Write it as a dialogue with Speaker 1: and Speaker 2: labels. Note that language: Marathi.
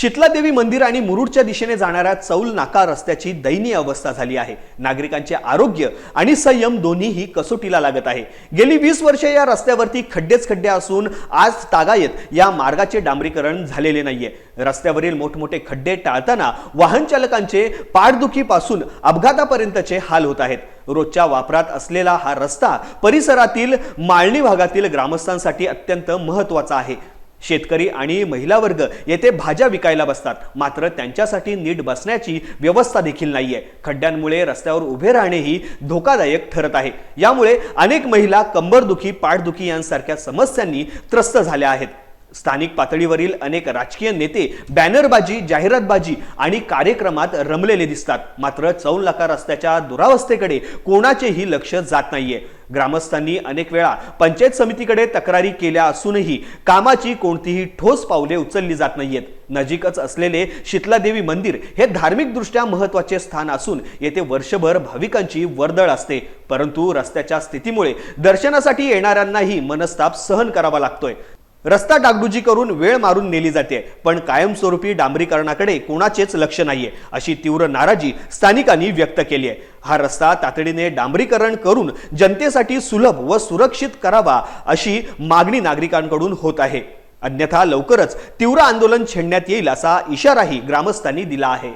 Speaker 1: शितलादेवी मंदिर आणि मुरुडच्या दिशेने जाणाऱ्या चौल नाका रस्त्याची दयनीय अवस्था झाली आहे. नागरिकांचे आरोग्य आणि संयम दोन्हीही कसोटीला लागत आहे. गेली वीस वर्षे या रस्त्यावरती खड्डेच खड्डे असून आज तागायत या मार्गाचे डांबरीकरण झालेले नाहीये. रस्त्यावरील मोठमोठे खड्डे टाळताना वाहन चालकांचे पाठदुखीपासून अपघातापर्यंतचे हाल होत आहेत. रोजच्या वापरात असलेला हा रस्ता परिसरातील माळणी भागातील ग्रामस्थांसाठी अत्यंत महत्त्वाचा आहे. शेतकरी आणि महिला वर्ग येथे भाज्या विकायला बसतात. मात्र त्यांच्यासाठी नीट बसण्याची व्यवस्था देखील नाहीये. खड्ड्यांमुळे रस्त्यावर उभे राहणेही धोकादायक ठरत आहे. यामुळे अनेक महिला कंबरदुखी पाठदुखी यांसारख्या समस्यांनी त्रस्त झाल्या आहेत. स्थानिक पातळीवरील अनेक राजकीय नेते बॅनरबाजी जाहिरातबाजी आणि कार्यक्रमात रमलेले दिसतात. मात्र चौल नाका रस्त्याच्या दुरावस्थेकडे कोणाचेही लक्ष जात नाहीये. ग्रामस्थांनी अनेक वेळा पंचायत समितीकडे तक्रारी केल्या असूनही कामाची कोणतीही ठोस पावले उचलली जात नाहीयेत. नजीकच असलेले शीतलादेवी मंदिर हे धार्मिकदृष्ट्या महत्त्वाचे स्थान असून येथे वर्षभर भाविकांची वर्दळ असते. परंतु रस्त्याच्या स्थितीमुळे दर्शनासाठी येणाऱ्यांनाही मनस्ताप सहन करावा लागतोय. रस्ता डागडुजी करून वेळ मारून नेली जाते. पण कायमस्वरूपी डांबरीकरणाकडे कोणाचेच लक्ष नाहीये अशी तीव्र नाराजी स्थानिकांनी व्यक्त केली आहे हा रस्ता तातडीने डांबरीकरण करून जनतेसाठी सुलभ व सुरक्षित करावा अशी मागणी नागरिकांकडून होत आहे. अन्यथा लवकरच तीव्र आंदोलन छेडण्यात येईल असा इशाराही ग्रामस्थांनी दिला आहे.